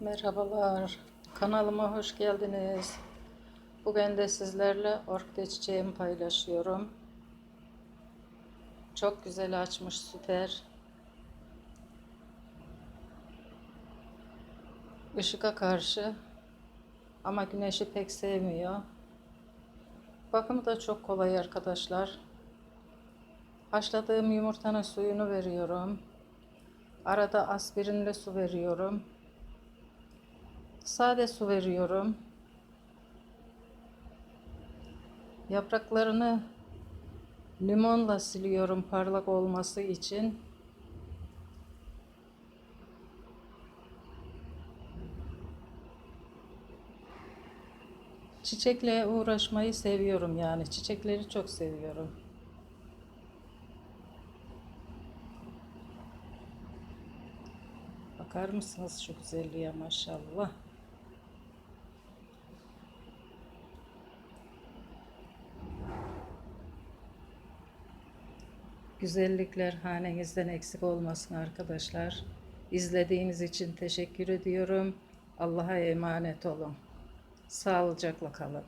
Merhabalar, kanalıma hoş geldiniz. Bugün de sizlerle orkide çiçeğimi paylaşıyorum. Çok güzel açmış, süper. Işığa karşı ama güneşi pek sevmiyor. Bakımı da çok kolay arkadaşlar. Haşladığım yumurtanın suyunu veriyorum. Arada aspirinle su veriyorum. Sade su veriyorum. Yapraklarını limonla siliyorum parlak olması için. Çiçekle uğraşmayı seviyorum yani. Çiçekleri çok seviyorum. Bakar mısınız şu güzelliğe maşallah. Güzellikler hanenizden eksik olmasın arkadaşlar. İzlediğiniz için teşekkür ediyorum. Allah'a emanet olun. Sağlıcakla kalın.